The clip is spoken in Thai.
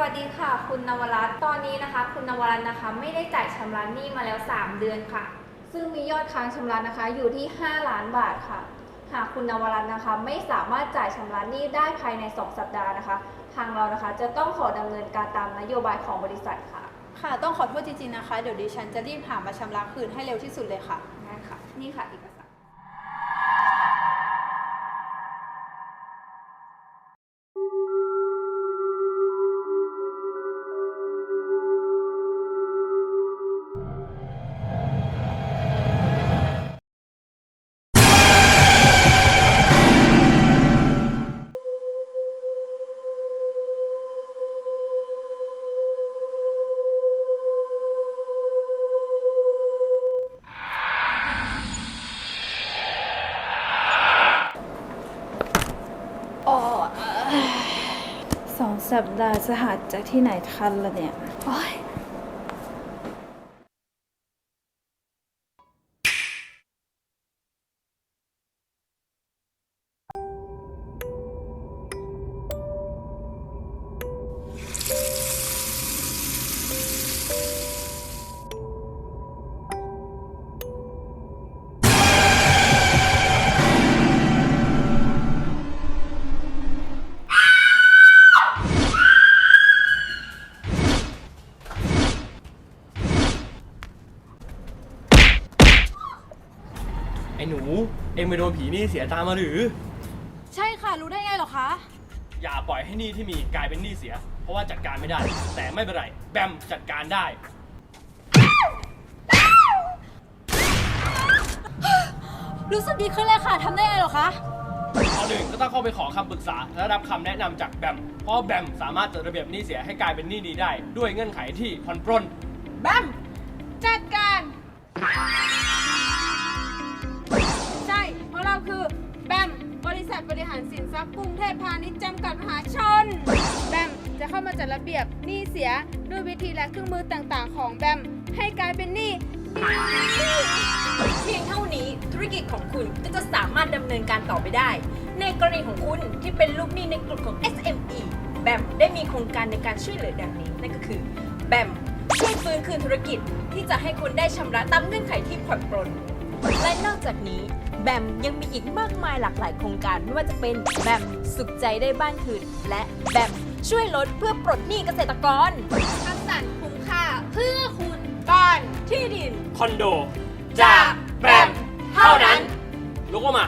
วัสดีค่ะ คุณนวรัตน์ตอนนี้นะคะ คุณนวรัตน์นะคะ ไม่ได้จ่ายชำระหนี้มาแล้ว 3 เดือนค่ะ ซึ่งมียอดค้างชำระนะคะ อยู่ที่ 5 ล้านบาทค่ะ หากคุณนวรัตน์นะคะ ไม่สามารถจ่ายชำระหนี้ได้ภายใน 2 สัปดาห์นะคะ ทางเรานะคะจะต้องขอดำเนินการตามนโยบายของบริษัทค่ะ ค่ะต้องขอโทษจริงๆนะคะ เดี๋ยวดิฉันจะรีบหามาชำระคืนให้เร็วที่สุดเลยค่ะนั่นค่ะ นี่ค่ะเอกสาร สัปดาห์จะหาจากที่ไหนทันละเนี่ย โอ้ย ไอ้หนู เอ็งไปโดนผีนี่เสียตามมาหรือ ใช่ค่ะ รู้ได้ไงเหรอคะ อย่าปล่อยให้หนี้ที่มีกลายเป็นหนี้เสีย เพราะว่าจัดการไม่ได้ แต่ไม่เป็นไร แบมจัดการได้ รู้สึกดีขึ้นเลยค่ะทำได้ไงเหรอคะ ข้อหนึ่งก็ต้องเข้าไปขอคำปรึกษา และรับคำแนะนำจากแบม เพราะแบมสามารถจัดระเบียบหนี้เสียให้กลายเป็นหนี้ดีได้ ด้วยเงื่อนไขที่ผ่อนปรน แบม จัดการารสินทรัพย์กรุงเทพพาณิชย์จำกัดมหาชน แบมจะเข้ามาจัดระเบียบหนี้เสียด้วยวิธีและเครื่องมือต่างๆ ของแบมให้กลายเป็นหนี้เพียงเท่านี้ธุรกิจของคุณก็จะสามารถดำเนินการต่อไปได้ ในกรณีของคุณที่เป็นลูกหนี้ในกลุ่มของ SME แบมได้มีโครงการในการช่วยเหลือดังนี้นั่นก็คือแบมช่วยฟื้นคืนธุรกิจที่จะให้คุณได้ชำระตามเงื่อนไขที่ผ่อนปรน และนอกจากนี้แบมยังมีอีกมากมายหลากหลายโครงการไม่ว่าจะเป็นแบมสุขใจได้บ้านคืน และแบมช่วยลดเพื่อปลดหนี้เกษตรกร คัดสรรคุ้มค่าเพื่อคุณบ้านที่ดิน คอนโดจากแบมเท่านั้น ลุกออกมา